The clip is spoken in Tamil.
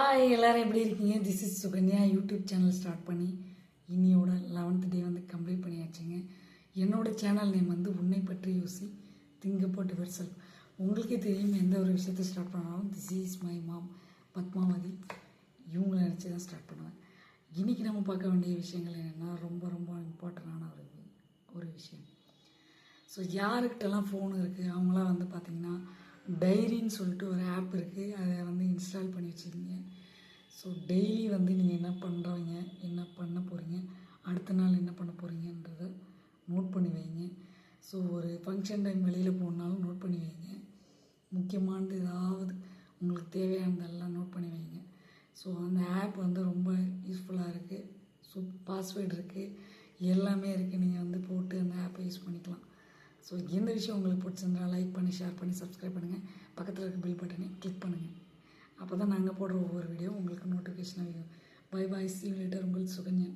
ஹாய் எல்லோரும் எப்படி இருக்கீங்க? This is Sukanya YouTube channel start பண்ணி இனியோட லெவன்த் டே வந்து கம்ப்ளீட் பண்ணியாச்சுங்க. என்னோட சேனல் நேம் வந்து உன்னை பற்றி யோசி திங்க போட்டு வெர்சல் உங்களுக்கே தெரியும் எந்த ஒரு விஷயத்தை ஸ்டார்ட் பண்ணாலும் this is my mom Padmavathi. இவங்கள நினச்சி தான் ஸ்டார்ட் பண்ணுவேன். இன்றைக்கி நம்ம பார்க்க வேண்டிய விஷயங்கள் என்னென்னா ரொம்ப ரொம்ப இம்பார்ட்டண்டான ஒரு ஒரு விஷயம். ஸோ யாருக்கிட்டலாம் ஃபோன் இருக்குது அவங்களாம் வந்து பார்த்திங்கன்னா டைரின்னு சொல்லிட்டு ஒரு ஆப் இருக்குது அதை வந்து இன்ஸ்டால் பண்ணி வச்சுருக்கீங்க ஸோ டெய்லி வந்து நீங்கள் என்ன பண்ணுறவங்க என்ன பண்ண போகிறீங்க அடுத்த நாள் என்ன பண்ண போகிறீங்கன்றத நோட் பண்ணி வைங்க. ஸோ ஒரு ஃபங்க்ஷன் டைம் வெளியில் போகணுனாலும் நோட் பண்ணி வைங்க. முக்கியமானது ஏதாவது உங்களுக்கு தேவையானதெல்லாம் நோட் பண்ணி வைங்க. ஸோ அந்த ஆப் வந்து ரொம்ப யூஸ்ஃபுல்லாக இருக்குது ஸோ பாஸ்வேர்டு இருக்குது எல்லாமே இருக்குது நீங்கள் வந்து போட்டு அந்த ஆப்பை யூஸ் பண்ணிக்கலாம். ஸோ இந்த விஷயம் உங்களுக்கு பிடிச்சிருந்தா லைக் பண்ணி ஷேர் பண்ணி சப்ஸ்கிரைப் பண்ணுங்கள் பக்கத்தில் இருக்க பில் பட்டனை கிளிக் பண்ணுங்கள் அப்போ தான் நாங்கள் போடுற ஒவ்வொரு வீடியோ உங்களுக்கு நோட்டிஃபிகேஷன் ஆகும் பை பாய் சி லேட்டர் உங்கள் சுகன்யா.